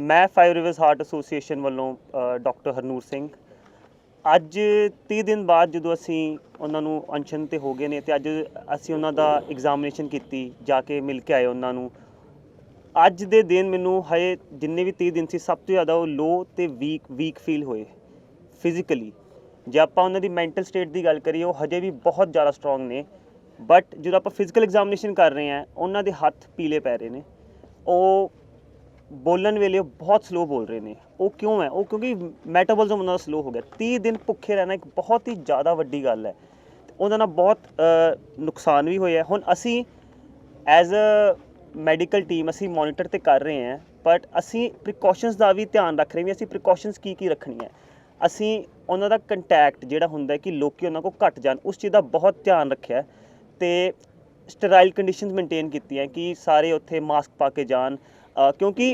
ਮੈਂ five rivers heart association ਵੱਲੋਂ doctor Harnoor Singh. ਅੱਜ 30 ਦਿਨ ਬਾਅਦ ਜਦੋਂ ਅਸੀਂ ਉਹਨਾਂ ਨੂੰ ਅਨਸ਼ਨ ਤੇ ਹੋ ਗਏ ਨੇ ਤੇ ਅੱਜ ਅਸੀਂ ਉਹਨਾਂ ਦਾ ਐਗਜ਼ਾਮੀਨੇਸ਼ਨ ਕੀਤੀ, ਜਾ ਕੇ ਮਿਲ ਕੇ ਆਏ ਉਹਨਾਂ ਨੂੰ। ਅੱਜ ਦੇ ਦਿਨ ਮੈਨੂੰ ਹਜੇ ਜਿੰਨੇ ਵੀ 30 ਦਿਨ ਸੀ, ਸਭ ਤੋਂ ਜ਼ਿਆਦਾ ਉਹ ਲੋ ਤੇ ਵੀਕ ਵੀਕ ਫੀਲ ਹੋਏ ਫਿਜ਼ੀਕਲੀ ਜੇ ਆਪਾਂ ਉਹਨਾਂ ਦੀ ਮੈਂਟਲ ਸਟੇਟ ਦੀ ਗੱਲ ਕਰੀਏ, ਉਹ ਹਜੇ ਵੀ ਬਹੁਤ ਜ਼ਿਆਦਾ ਸਟਰੋਂਗ ਨੇ। ਬਟ ਜਦੋਂ ਆਪਾਂ ਫਿਜ਼ੀਕਲ ਐਗਜ਼ਾਮੀਨੇਸ਼ਨ ਕਰ ਰਹੇ ਹਾਂ, ਉਹਨਾਂ ਦੇ ਹੱਥ ਪੀਲੇ ਪੈ ਰਹੇ ਨੇ। ਉਹ ਬੋਲਣ ਵੇਲੇ ਉਹ ਬਹੁਤ ਸਲੋ ਬੋਲ ਰਹੇ ਨੇ। ਉਹ ਕਿਉਂ ਹੈ? ਉਹ ਕਿਉਂਕਿ ਮੈਟਾਬੋਲਿਜ਼ਮ ਉਹਨਾਂ ਦਾ ਸਲੋ ਹੋ ਗਿਆ। 30 ਦਿਨ ਭੁੱਖੇ ਰਹਿਣਾ ਇੱਕ ਬਹੁਤ ਹੀ ਜ਼ਿਆਦਾ ਵੱਡੀ ਗੱਲ ਹੈ। ਤੇ ਉਹਦਾ ਨਾਲ ਬਹੁਤ ਨੁਕਸਾਨ ਵੀ ਹੋਇਆ। ਹੁਣ ਅਸੀਂ ਐਜ਼ ਅ ਮੈਡੀਕਲ ਟੀਮ ਅਸੀਂ ਮੋਨੀਟਰ ਤੇ ਕਰ ਰਹੇ ਹਾਂ ਬਟ ਅਸੀਂ ਪ੍ਰੀਕਾਸ਼ਨਸ ਦਾ ਵੀ ਧਿਆਨ ਰੱਖ ਰਹੇ ਹਾਂ ਵੀ ਅਸੀਂ ਪ੍ਰੀਕਾਸ਼ਨਸ ਕੀ ਕੀ ਰੱਖਣੀ ਹੈ ਅਸੀਂ ਉਹਨਾਂ ਦਾ ਕੰਟੈਕਟ ਜਿਹੜਾ ਹੁੰਦਾ ਕਿ ਲੋਕੀ ਉਹਨਾਂ ਕੋਲ ਘਟ ਜਾਣ, ਉਸ ਚੀਜ਼ ਦਾ ਬਹੁਤ ਧਿਆਨ ਰੱਖਿਆ ਹੈ। ਤੇ ਸਟਰਾਈਲ ਕੰਡੀਸ਼ਨਸ ਮੇਨਟੇਨ ਕੀਤੀਆਂ ਕਿ ਸਾਰੇ ਉੱਥੇ ਮਾਸਕ ਪਾ ਕੇ ਜਾਣ। ਕਿਉਂਕਿ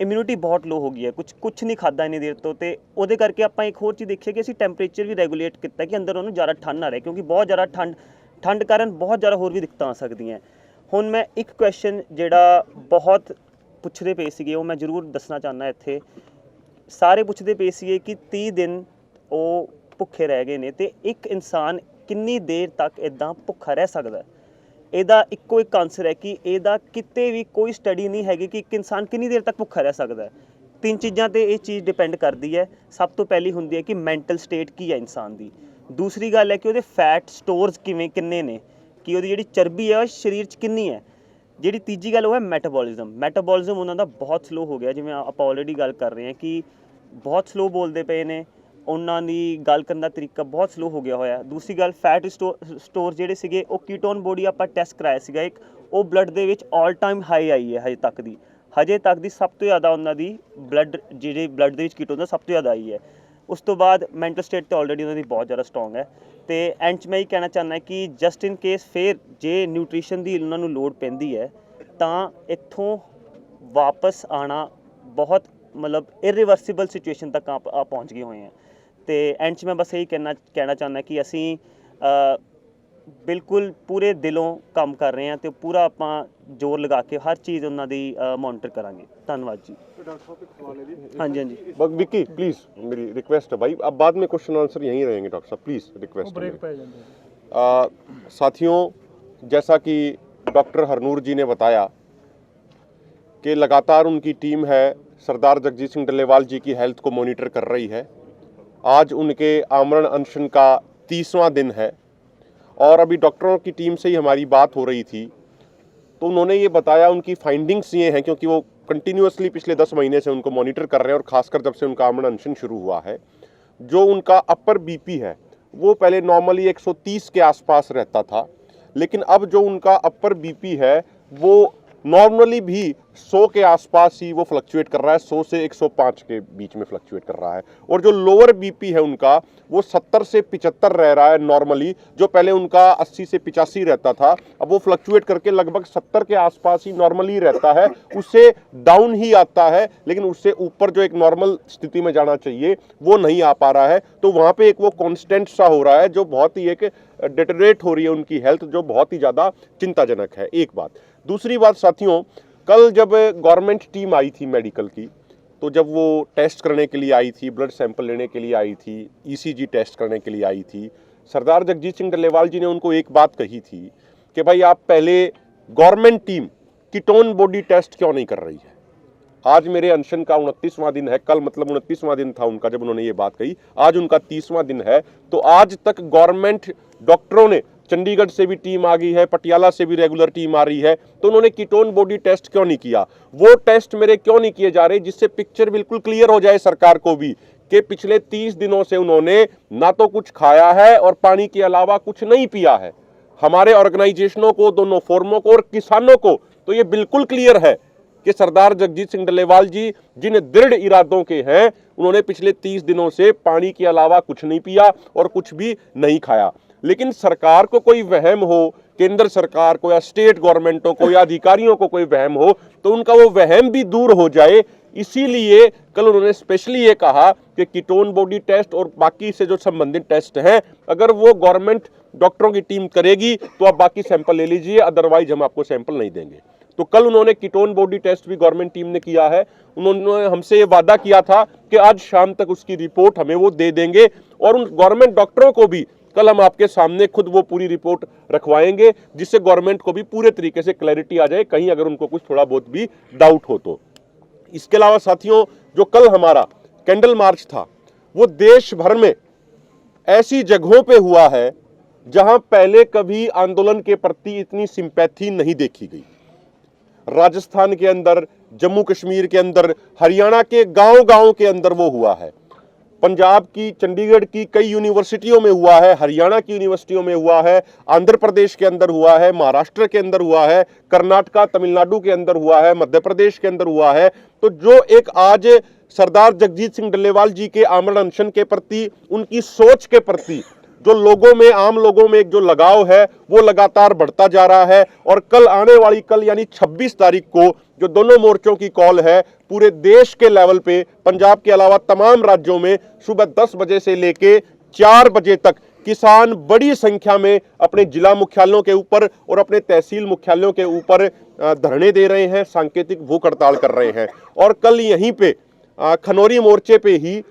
ਇਮਿਊਨਿਟੀ ਬਹੁਤ ਲੋ ਹੋ ਗਈ ਹੈ। ਕੁਝ ਕੁਝ ਨਹੀਂ ਖਾਦਾ ਇੰਨੀ ਦੇਰ ਤੋਂ ਤੇ ਉਹਦੇ ਕਰਕੇ ਆਪਾਂ ਇੱਕ ਹੋਰ ਚੀਜ਼ ਦੇਖੀ ਕਿ ਅਸੀਂ ਟੈਂਪਰੇਚਰ ਵੀ ਰੈਗੂਲੇਟ ਕੀਤਾ ਕਿ ਅੰਦਰ ਉਹਨੂੰ ਜ਼ਿਆਦਾ ਠੰਡ ਨਾ ਰਹੇ ਕਿਉਂਕਿ ਬਹੁਤ ਜ਼ਿਆਦਾ ਠੰਡ ਠੰਡ ਕਾਰਨ ਬਹੁਤ ਜ਼ਿਆਦਾ ਹੋਰ ਵੀ ਦਿੱਕਤਾਂ ਆ ਸਕਦੀਆਂ ਹੁਣ ਮੈਂ ਇੱਕ ਕੁਐਸਚਨ ਜਿਹੜਾ ਬਹੁਤ ਪੁੱਛਦੇ ਪਏ ਸੀਗੇ, ਉਹ ਮੈਂ ਜ਼ਰੂਰ ਦੱਸਣਾ ਚਾਹੁੰਦਾ ਇੱਥੇ। ਸਾਰੇ ਪੁੱਛਦੇ ਪਏ ਸੀਗੇ ਕਿ 30 ਦਿਨ ਉਹ ਭੁੱਖੇ ਰਹਿ ਗਏ ਨੇ ਤੇ ਇੱਕ ਇਨਸਾਨ ਕਿੰਨੀ ਦੇਰ ਤੱਕ ਇਦਾਂ ਭੁੱਖਾ ਰਹਿ ਸਕਦਾ ਹੈ? ਇਹਦਾ ਇੱਕੋ ਇੱਕ ਆਨਸਰ ਹੈ ਕਿ ਇਹਦਾ ਕਿਤੇ ਵੀ ਕੋਈ ਸਟੱਡੀ ਨਹੀਂ ਹੈਗੀ ਕਿ ਇੱਕ ਇਨਸਾਨ ਕਿੰਨੀ ਦੇਰ ਤੱਕ ਭੁੱਖਾ ਰਹਿ ਸਕਦਾ ਹੈ। ਤਿੰਨ ਚੀਜ਼ਾਂ ਤੇ ਇਹ ਚੀਜ਼ ਡਿਪੈਂਡ ਕਰਦੀ ਹੈ। ਸਭ ਤੋਂ ਪਹਿਲੀ ਹੁੰਦੀ ਹੈ ਕਿ ਮੈਂਟਲ ਸਟੇਟ ਕੀ ਹੈ ਇਨਸਾਨ ਦੀ। ਦੂਸਰੀ ਗੱਲ ਹੈ ਕਿ ਉਹਦੇ ਫੈਟ ਸਟੋਰਸ ਕਿਵੇਂ, ਕਿੰਨੇ ਨੇ, ਕਿ ਉਹਦੀ ਜਿਹੜੀ ਚਰਬੀ ਹੈ ਉਹ ਸਰੀਰ 'ਚ ਕਿੰਨੀ ਹੈ। ਜਿਹੜੀ ਤੀਜੀ ਗੱਲ ਉਹ ਹੈ ਮੈਟਾਬੋਲਿਜ਼ਮ ਮੈਟਾਬੋਲਿਜ਼ਮ ਉਹਨਾਂ ਦਾ ਬਹੁਤ ਸਲੋ ਹੋ ਗਿਆ। ਜਿਵੇਂ ਆਪਾਂ ਆਲਰੇਡੀ ਗੱਲ ਕਰ ਰਹੇ ਹਾਂ ਕਿ ਬਹੁਤ ਸਲੋ ਬੋਲਦੇ ਪਏ ਨੇ। ਉਹਨਾਂ ਦੀ ਗੱਲ ਕਰਨ ਦਾ ਤਰੀਕਾ ਬਹੁਤ ਸਲੋ ਹੋ ਗਿਆ ਹੋਇਆ। ਦੂਸਰੀ ਗੱਲ ਫੈਟ ਸਟੋਰ ਜਿਹੜੇ ਸੀਗੇ, ਉਹ ਕੀਟੋਨ ਬੋਡੀ ਆਪਾਂ ਟੈਸਟ ਕਰਾਇਆ ਸੀਗਾ ਇੱਕ, ਉਹ ਬਲੱਡ ਦੇ ਵਿੱਚ 올 ਟਾਈਮ ਹਾਈ ਆਈ ਹੈ ਹਜੇ ਤੱਕ ਦੀ। ਹਜੇ ਤੱਕ ਦੀ ਸਭ ਤੋਂ ਜ਼ਿਆਦਾ ਉਹਨਾਂ ਦੀ ਬਲੱਡ ਜਿਹੜੇ ਬਲੱਡ ਦੇ ਵਿੱਚ ਕੀਟੋਨ ਦਾ ਸਭ ਤੋਂ ਜ਼ਿਆਦਾ ਆਈ ਹੈ। ਉਸ ਤੋਂ ਬਾਅਦ ਮੈਂਟਲ ਸਟੇਟ ਤੇ ਆਲਰੇਡੀ ਉਹਨਾਂ ਦੀ ਬਹੁਤ ਜ਼ਿਆਦਾ ਸਟਰੋਂਗ ਹੈ। ਤੇ ਐਂਡ 'ਚ ਮੈਂ ਇਹ ਕਹਿਣਾ ਚਾਹੁੰਦਾ ਕਿ ਜਸਟ ਇਨ ਕੇਸ ਫੇਰ ਜੇ ਨਿਊਟ੍ਰੀਸ਼ਨ ਦੀ ਉਹਨਾਂ ਨੂੰ ਲੋੜ ਪੈਂਦੀ ਹੈ, ਤਾਂ ਇੱਥੋਂ ਵਾਪਸ ਆਣਾ ਬਹੁਤ ਮਤਲਬ ਇਰਰਿਵਰਸੀਬਲ ਸਿਚੁਏਸ਼ਨ ਤੱਕ ਆ ਪਹੁੰਚ ਗਏ ਹੋਏ ਹਾਂ। ਤੇ ਐਂਡ 'ਚ ਮੈਂ ਬਸ ਇਹੀ ਕਹਿਣਾ ਕਹਿਣਾ ਚਾਹੁੰਦਾ ਕਿ ਅਸੀਂ ਅ, ਬਿਲਕੁਲ ਪੂਰੇ ਦਿਲੋਂ ਕੰਮ ਕਰ ਰਹੇ ਹਾਂ ਤੇ ਪੂਰਾ ਆਪਾਂ ਜ਼ੋਰ ਲਗਾ ਕੇ ਹਰ ਚੀਜ਼ ਉਹਨਾਂ ਦੀ ਮੋਨੀਟਰ ਕਰਾਂਗੇ ਧੰਨਵਾਦ ਜੀ ਹਾਂਜੀ ਹਾਂਜੀ बग- विक्की प्लीज मेरी रिक्वेस्ट है भाई अब बाद में क्वेश्चन आंसर यहीं रहेंगे डॉक्टर साहब प्लीज रिक्वेस्ट ब्रेक पै जाते हैं आ, साथियों जैसा कि डॉक्टर हरनूर जी ने बताया कि लगातार उनकी टीम है सरदार जगजीत सिंह डल्लेवाल जी की हेल्थ को मॉनिटर कर रही है आज उनके आमरण अनशन का तीसवां दिन है। और अभी डॉक्टरों की टीम से ही हमारी बात हो रही थी। तो उन्होंने ये बताया, उनकी फाइंडिंग्स ये हैं क्योंकि वो कंटिन्यूसली पिछले दस महीने से उनको मॉनिटर कर रहे हैं और खासकर जब से उनका आमरण अनशन शुरू हुआ है, जो उनका अपर बीपी है, वो पहले नॉर्मली 130 के आसपास रहता था, लेकिन अब जो उनका अपर बीपी है, वो नॉर्मली भी 100 के आसपास ही वो फ्लक्चुएट कर रहा है 100 से 105 के बीच में फ्लक्चुएट कर रहा है। और जो लोअर बीपी है उनका, वो 70 से 75 रह रहा है नॉर्मली जो पहले उनका 80 से 85 रहता था, अब वो फ्लक्चुएट करके लगभग 70 के आसपास ही नॉर्मली रहता है। उससे डाउन ही आता है, लेकिन उससे ऊपर जो एक नॉर्मल स्थिति में जाना चाहिए, वो नहीं आ पा रहा है। तो वहाँ पर एक वो कॉन्स्टेंट सा हो रहा है, जो बहुत ही एक डिटरेट हो रही है उनकी हेल्थ जो बहुत ही ज़्यादा चिंताजनक है। एक बात दूसरी बात साथियों, कल जब गवर्नमेंट टीम आई थी मेडिकल की तो जब वो टेस्ट करने के लिए आई थी, ब्लड सैंपल लेने के लिए आई थी ईसीजी टेस्ट करने के लिए आई थी, सरदार जगजीत सिंह डल्लेवाल जी ने उनको एक बात कही थी कि भाई आप पहले government team ketone body test क्यों नहीं कर रही है? आज मेरे अनशन का उनतीसवां दिन है, कल मतलब उनतीसवां दिन था उनका जब उन्होंने ये बात कही, आज उनका तीसवां दिन है तो आज तक गवर्नमेंट डॉक्टरों ने चंडीगढ़ से भी टीम आ गई है, पटियाला से भी रेगुलर टीम आ रही है तो उन्होंने कीटोन बॉडी टेस्ट क्यों नहीं किया? वो टेस्ट मेरे क्यों नहीं किए जा रहे, जिससे पिक्चर बिल्कुल क्लियर हो जाए सरकार को भी, कि पिछले तीस दिनों से उन्होंने ना तो कुछ खाया है और पानी के अलावा कुछ नहीं पिया है। हमारे ऑर्गेनाइजेशनों को, दोनों फोरमों को और किसानों को तो ये बिल्कुल क्लियर है कि सरदार जगजीत सिंह डल्लेवाल जी, जिन दृढ़ इरादों के हैं, उन्होंने पिछले तीस दिनों से पानी के अलावा कुछ नहीं पिया और कुछ भी नहीं खाया। लेकिन सरकार को कोई वहम हो, केंद्र सरकार को या स्टेट गवर्नमेंटों को या अधिकारियों को कोई वहम हो तो उनका वो वहम भी दूर हो जाए। इसीलिए कल उन्होंने स्पेशली ये कहा कि कीटोन बॉडी टेस्ट और बाकी से जो संबंधित टेस्ट हैं, अगर वो गवर्नमेंट डॉक्टरों की टीम करेगी तो आप बाकी सैंपल ले लीजिए अदरवाइज़ हम आपको सैंपल नहीं देंगे। तो कल उन्होंने कीटोन बॉडी टेस्ट भी गवर्नमेंट टीम ने किया है। उन्होंने हमसे ये वादा किया था कि आज शाम तक उसकी रिपोर्ट हमें वो दे देंगे और उन गवर्नमेंट डॉक्टरों को भी कल हम आपके सामने खुद वो पूरी रिपोर्ट रखवाएँगे, जिससे गवर्नमेंट को भी पूरे तरीके से क्लैरिटी आ जाए, कहीं अगर उनको कुछ थोड़ा बहुत भी डाउट हो तो। इसके अलावा साथियों, जो कल हमारा कैंडल मार्च था, वो देश भर में ऐसी जगहों पे हुआ है, जहाँ पहले कभी आंदोलन के प्रति इतनी सिंपैथी नहीं देखी गई। राजस्थान के अंदर, जम्मू कश्मीर के अंदर, हरियाणा के गाँव गाँव के अंदर वो हुआ है। पंजाब की, चंडीगढ़ की कई यूनिवर्सिटियों में हुआ है, हरियाणा की यूनिवर्सिटियों में हुआ है, आंध्र प्रदेश के अंदर हुआ है, महाराष्ट्र के अंदर हुआ है, कर्नाटका, तमिलनाडु के अंदर हुआ है, मध्य प्रदेश के अंदर हुआ है। तो जो एक आज सरदार जगजीत सिंह डल्लेवाल जी के आमरण अनशन के प्रति, उनकी सोच के प्रति जो लोगों में, आम लोगों में एक जो लगाव है, वो लगातार बढ़ता जा रहा है और कल आने वाली, कल यानी 26 तारीख को जो दोनों मोर्चों की कॉल है, पूरे देश के लेवल पे, पंजाब के अलावा तमाम राज्यों में सुबह 10 बजे से लेके चार बजे तक किसान बड़ी संख्या में अपने जिला मुख्यालयों के ऊपर और अपने तहसील मुख्यालयों के ऊपर धरने दे रहे हैं, सांकेतिक भूख हड़ताल कर रहे हैं। और कल यहीं पे खनौरी मोर्चे पे ही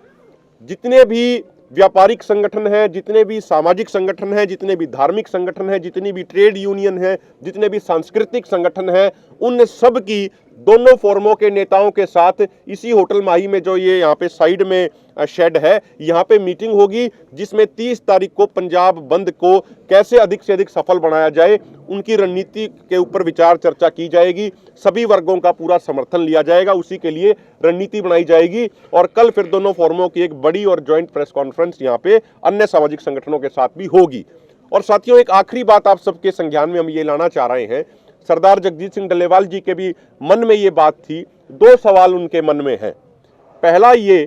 जितने भी व्यापारिक संगठन हैं, जितने भी सामाजिक संगठन हैं, जितने भी धार्मिक संगठन हैं, जितनी भी ट्रेड यूनियन हैं, जितने भी सांस्कृतिक संगठन हैं, उन सब की दोनों फोरमों के नेताओं के साथ इसी होटल माही में जो ये यहाँ पे साइड में शेड है, यहाँ पे मीटिंग होगी, जिसमें 30 तारीख को पंजाब बंद को कैसे अधिक से अधिक सफल बनाया जाए, उनकी रणनीति के ऊपर विचार चर्चा की जाएगी, सभी वर्गों का पूरा समर्थन लिया जाएगा, उसी के लिए रणनीति बनाई जाएगी, और कल फिर दोनों फोरमों की एक बड़ी और ज्वाइंट प्रेस कॉन्फ्रेंस यहाँ पे अन्य सामाजिक संगठनों के साथ भी होगी। और साथियों, एक आखिरी बात आप सबके संज्ञान में हम ये लाना चाह रहे हैं सरदार जगजीत सिंह डल्लेवाल जी के भी मन में ये बात थी। दो सवाल उनके मन में हैं। पहला ये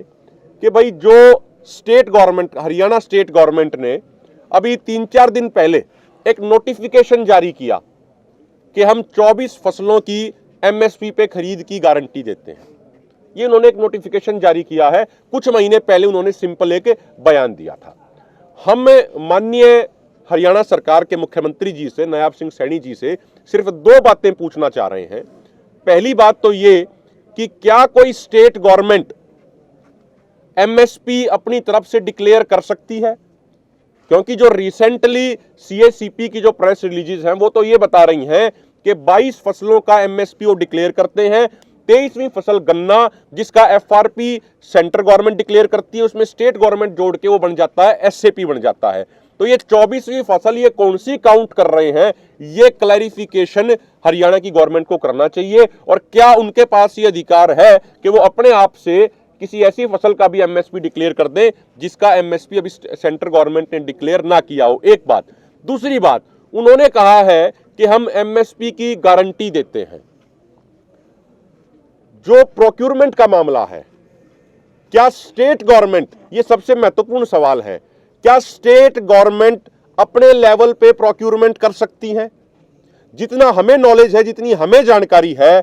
कि भाई जो state government, Haryana state government ने अभी तीन चार दिन पहले एक नोटिफिकेशन जारी किया कि हम 24 फ़सलों की एमएसपी पे खरीद की गारंटी देते हैं। ये उन्होंने एक नोटिफिकेशन जारी किया है। कुछ महीने पहले उन्होंने सिंपल एक बयान दिया था। हम माननीय हरियाणा सरकार के मुख्यमंत्री जी से, नयाब सिंह सैनी जी से सिर्फ़ दो बातें पूछना चाह रहे हैं। पहली बात तो ये कि क्या कोई स्टेट गवर्नमेंट एमएसपी अपनी तरफ़ से डिक्लेयर कर सकती है? क्योंकि जो रिसेंटली सीएसीपी की जो प्रेस रिलीजेस हैं, वो तो ये बता रही हैं कि 22 फ़सलों का एमएसपी वो डिक्लेयर करते हैं। तेईसवीं फ़सल गन्ना, जिसका एफआरपी सेंट्रल गवर्नमेंट डिक्लेयर करती है, उसमें स्टेट गवर्नमेंट जोड़ के वो बन जाता है एसएपी बन जाता है। तो ये चौबीसवीं फ़सल ये कौन सी काउंट कर रहे हैं? ये क्लैरिफिकेशन हरियाणा की गवर्नमेंट को करना चाहिए। और क्या उनके पास ये अधिकार है कि वो अपने आप से किसी ऐसी फ़सल का भी एमएसपी डिक्लेयर कर दें, जिसका एमएसपी अभी सेंट्रल गवर्नमेंट ने डिक्लेयर ना किया हो? एक बात। दूसरी बात, उन्होंने कहा है कि हम एमएसपी की गारंटी देते हैं। जो प्रोक्यूरमेंट का मामला है, क्या स्टेट गवर्नमेंट ये सबसे महत्वपूर्ण सवाल है। क्या स्टेट गवर्नमेंट अपने लेवल पे प्रोक्यूरमेंट कर सकती हैं? जितना हमें नॉलेज है, जितनी हमें जानकारी है,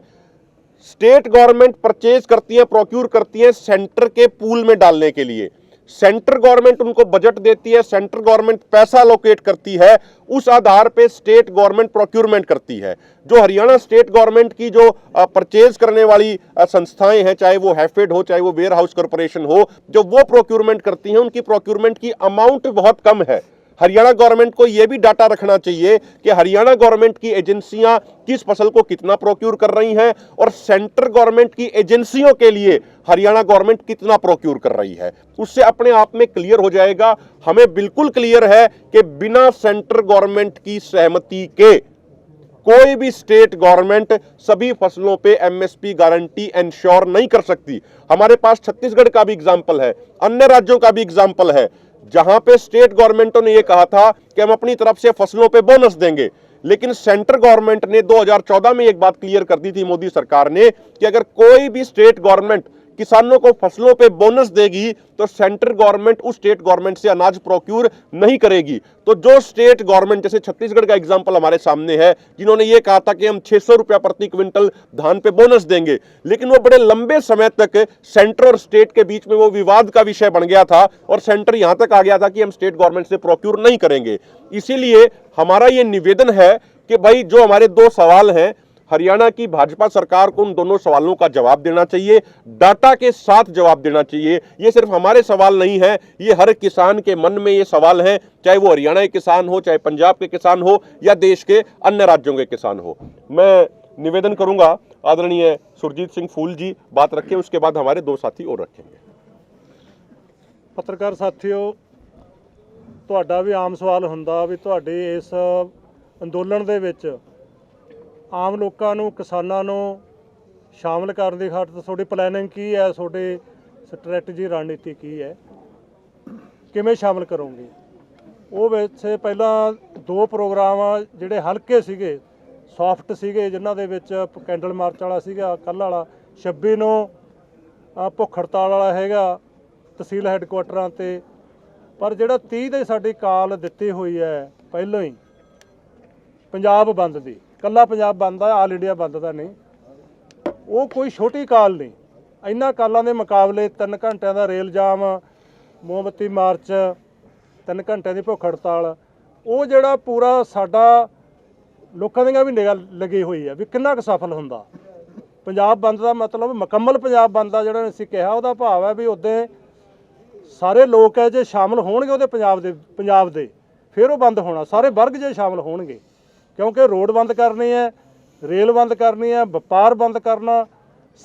स्टेट गवर्नमेंट परचेज करती है, प्रोक्यूर करती है सेंटर के पूल में डालने के लिए। सेंट्रल गवर्नमेंट उनको बजट देती है, सेंट्रल गवर्नमेंट पैसा लोकेट करती है, उस आधार पे स्टेट गवर्नमेंट प्रोक्यूरमेंट करती है। जो हरियाणा स्टेट गवर्नमेंट की जो परचेज करने वाली संस्थाएँ हैं, चाहे वो हैफेड हो, चाहे वो वेयर हाउस कॉरपोरेशन हो जो वो प्रोक्यूरमेंट करती हैं, उनकी प्रोक्यूरमेंट की अमाउंट बहुत कम है। हरियाणा गवर्नमेंट को यह भी डाटा रखना चाहिए कि हरियाणा गवर्नमेंट की एजेंसियाँ किस फ़सल को कितना प्रोक्यूर कर रही हैं और सेंट्रल गवर्नमेंट की एजेंसियों के लिए हरियाणा गवर्नमेंट कितना प्रोक्योर कर रही है। उससे अपने आप में क्लियर हो जाएगा। हमें बिल्कुल क्लियर है कि बिना सेंट्रल गवर्नमेंट की सहमति के कोई भी स्टेट गवर्नमेंट सभी फ़सलों पे एमएसपी गारंटी इंश्योर नहीं कर सकती। हमारे पास छत्तीसगढ़ का भी एग्ज़ाम्पल है, अन्य राज्यों का भी एग्ज़ाम्पल है। जहाँ पे स्टेट गवर्नमेंटों ने यह कहा था कि हम अपनी तरफ़ से फ़सलों पे बोनस देंगे। लेकिन सेंटर गवर्नमेंट ने 2014 में एक बात क्लियर कर दी थी मोदी सरकार ने कि अगर कोई भी स्टेट गवर्नमेंट किसानों को फ़सलों पे बोनस देगी तो सेंट्रल गवर्नमेंट उस स्टेट गवर्नमेंट से अनाज प्रोक्यूर नहीं करेगी। तो जो स्टेट गवर्नमेंट, जैसे छत्तीसगढ़ का एग्जांपल हमारे सामने है, जिन्होंने ये कहा था कि हम 600 रुपया प्रति क्विंटल धान पे बोनस देंगे। लेकिन वो बड़े लंबे समय तक सेंटर और स्टेट के बीच में वो विवाद का विषय बन गया था, और सेंटर यहाँ तक आ गया था कि हम स्टेट गवर्नमेंट से प्रोक्यूर नहीं करेंगे। इसीलिए हमारा ये निवेदन है कि भाई, जो हमारे दो सवाल हैं हरियाणा की भाजपा सरकार को उन दोनों सवालों का जवाब देना चाहिए डाटा के साथ जवाब देना चाहिए ये सिर्फ हमारे सवाल नहीं है ये हर किसान के मन में ये सवाल है चाहे वो हरियाणा के किसान हो चाहे पंजाब के किसान हो या देश के अन्य राज्यों के किसान हो मैं निवेदन करूंगा आदरणीय सुरजीत सिंह फूल जी बात रखें उसके बाद हमारे दो साथी और रखेंगे ਪੱਤਰਕਾਰ ਸਾਥੀਓ ਤੁਹਾਡਾ ਵੀ ਆਮ ਸਵਾਲ ਹੁੰਦਾ ਵੀ ਤੁਹਾਡੇ ਇਸ ਅੰਦੋਲਨ ਦੇ ਵਿੱਚ ਆਮ ਲੋਕਾਂ ਨੂੰ, ਕਿਸਾਨਾਂ ਨੂੰ ਸ਼ਾਮਲ ਕਰਨ ਦੀ ਖਾਤਰ ਤੁਹਾਡੀ ਪਲੈਨਿੰਗ ਕੀ ਹੈ? ਤੁਹਾਡੀ ਸਟ੍ਰੈਟਜੀ ਰਣਨੀਤੀ ਕੀ ਹੈ? ਕਿਵੇਂ ਸ਼ਾਮਲ ਕਰੋਗੇ? ਉਹ ਵਿੱਚ ਪਹਿਲਾਂ ਦੋ ਪ੍ਰੋਗਰਾਮ ਜਿਹੜੇ ਹਲਕੇ ਸੀਗੇ ਸੌਫਟ ਸੀਗੇ, ਜਿਨ੍ਹਾਂ ਦੇ ਵਿੱਚ ਕੈਂਡਲ ਮਾਰਚ ਵਾਲਾ ਸੀਗਾ, ਕੱਲ੍ਹ ਵਾਲਾ। 26 ਨੂੰ ਭੁੱਖ ਹੜਤਾਲ ਵਾਲਾ ਹੈਗਾ, ਤਹਿਸੀਲ ਹੈੱਡਕੁਆਟਰਾਂ ਤੇ। ਪਰ ਜਿਹੜਾ 30 ਦੇ ਸਾਡੀ ਕਾਲ ਦਿੱਤੀ ਹੋਈ ਹੈ, ਪਹਿਲਾਂ ਹੀ, ਪੰਜਾਬ ਬੰਦ ਦੀ। ਕੱਲਾ ਪੰਜਾਬ ਬੰਦ ਆ ਆਲ ਇੰਡੀਆ ਬੰਦ ਦਾ ਨਹੀਂ। ਉਹ ਕੋਈ ਛੋਟੀ ਕਾਲ ਨਹੀਂ। ਇੰਨਾ ਕਾਲਾਂ ਦੇ ਮੁਕਾਬਲੇ 3 ਘੰਟਿਆਂ ਦਾ ਰੇਲ ਜਾਮ, ਮੋਮਬੱਤੀ ਮਾਰਚ 3 ਘੰਟਿਆਂ ਦੀ ਭੁੱਖ ਹੜਤਾਲ। ਉਹ ਜਿਹੜਾ ਪੂਰਾ ਸਾਡਾ ਲੋਕਾਂ ਦੀਆਂ ਵੀ ਨਿਗਾਹ ਲੱਗੀ ਹੋਈ ਹੈ ਵੀ ਕਿੰਨਾ ਕੁ ਸਫਲ ਹੁੰਦਾ। ਪੰਜਾਬ ਬੰਦ ਦਾ ਮਤਲਬ ਮੁਕੰਮਲ ਪੰਜਾਬ ਬੰਦ ਦਾ ਜਿਹੜਾ ਅਸੀਂ ਕਿਹਾ, ਉਹਦਾ ਭਾਵ ਹੈ ਵੀ ਉਹਦੇ ਸਾਰੇ ਲੋਕ ਹੈ ਜੇ ਸ਼ਾਮਲ ਹੋਣਗੇ ਉਹਦੇ ਪੰਜਾਬ ਦੇ ਪੰਜਾਬ ਦੇ, ਫਿਰ ਉਹ ਬੰਦ ਹੋਣਾ। ਸਾਰੇ ਵਰਗ ਜੇ ਸ਼ਾਮਲ ਹੋਣਗੇ। ਕਿਉਂਕਿ ਰੋਡ ਬੰਦ ਕਰਨੀ ਹੈ, ਰੇਲ ਬੰਦ ਕਰਨੀ ਹੈ, ਵਪਾਰ ਬੰਦ ਕਰਨਾ,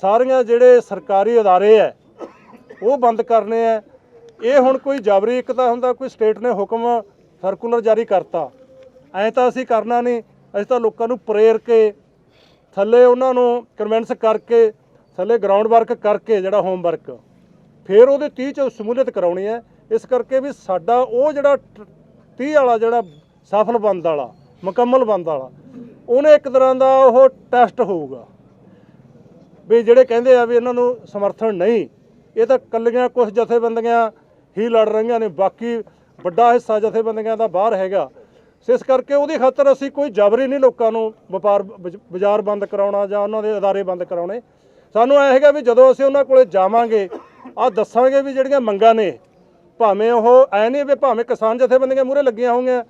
ਸਾਰੀਆਂ ਜਿਹੜੇ ਸਰਕਾਰੀ ਅਦਾਰੇ ਹੈ, ਉਹ ਬੰਦ ਕਰਨੇ ਹੈ। ਇਹ ਹੁਣ ਕੋਈ ਜਬਰੀ ਇੱਕ ਤਾਂ ਹੁੰਦਾ, ਕੋਈ ਸਟੇਟ ਨੇ ਹੁਕਮ ਸਰਕੂਲਰ ਜਾਰੀ ਕਰਤਾ। ਐਂ ਤਾਂ ਅਸੀਂ ਕਰਨਾ ਨਹੀਂ, ਅਸੀਂ ਤਾਂ ਲੋਕਾਂ ਨੂੰ ਪ੍ਰੇਰ ਕੇ, ਥੱਲੇ ਉਹਨਾਂ ਨੂੰ ਕਨਵਿੰਸ ਕਰਕੇ, ਥੱਲੇ ਗਰਾਊਂਡ ਵਰਕ ਕਰਕੇ ਜਿਹੜਾ ਹੋਮ ਵਰਕ ਫਿਰ ਉਹਦੇ 30 ਚ ਸਮੂਲੀਅਤ ਕਰਾਉਣੀ ਹੈ। ਇਸ ਕਰਕੇ ਵੀ ਸਾਡਾ ਉਹ ਜਿਹੜਾ 30 ਵਾਲਾ ਜਿਹੜਾ ਸਫਲ ਬੰਦ ਵਾਲਾ ਮੁਕੰਮਲ ਬੰਦ ਵਾਲਾ। ਉਹਨੇ ਇੱਕ ਤਰ੍ਹਾਂ ਦਾ ਉਹ ਟੈਸਟ ਹੋਊਗਾ ਵੀ ਜਿਹੜੇ ਕਹਿੰਦੇ ਆ ਵੀ ਇਹਨਾਂ ਨੂੰ ਸਮਰਥਨ ਨਹੀਂ, ਇਹ ਤਾਂ ਕੱਲੀਆਂ ਕੁਝ ਜਥੇਬੰਦੀਆਂ ਹੀ ਲੜ ਰਹੀਆਂ ਨੇ, ਬਾਕੀ ਵੱਡਾ ਹਿੱਸਾ ਜਥੇਬੰਦੀਆਂ ਦਾ ਬਾਹਰ ਹੈਗਾ। ਸੋ ਇਸ ਕਰਕੇ ਉਹਦੀ ਖਾਤਰ ਅਸੀਂ ਕੋਈ ਜਬਰੀ ਨਹੀਂ ਲੋਕਾਂ ਨੂੰ ਵਪਾਰ ਬਜ- ਬਾਜ਼ਾਰ ਬੰਦ ਕਰਾਉਣਾ ਜਾਂ ਉਹਨਾਂ ਦੇ ਅਦਾਰੇ ਬੰਦ ਕਰਾਉਣੇ। ਸਾਨੂੰ ਐ ਹੈਗਾ ਵੀ ਜਦੋਂ ਅਸੀਂ ਉਹਨਾਂ ਕੋਲੇ ਜਾਵਾਂਗੇ ਆ ਦੱਸਾਂਗੇ ਵੀ ਜਿਹੜੀਆਂ ਮੰਗਾਂ ਨੇ, ਭਾਵੇਂ ਉਹ ਐ ਨਹੀਂ ਵੀ ਭਾਵੇਂ ਕਿਸਾਨ ਜਥੇਬੰਦੀਆਂ ਮੂਹਰੇ ਲੱਗੀਆਂ ਹੋਣਗੀਆਂ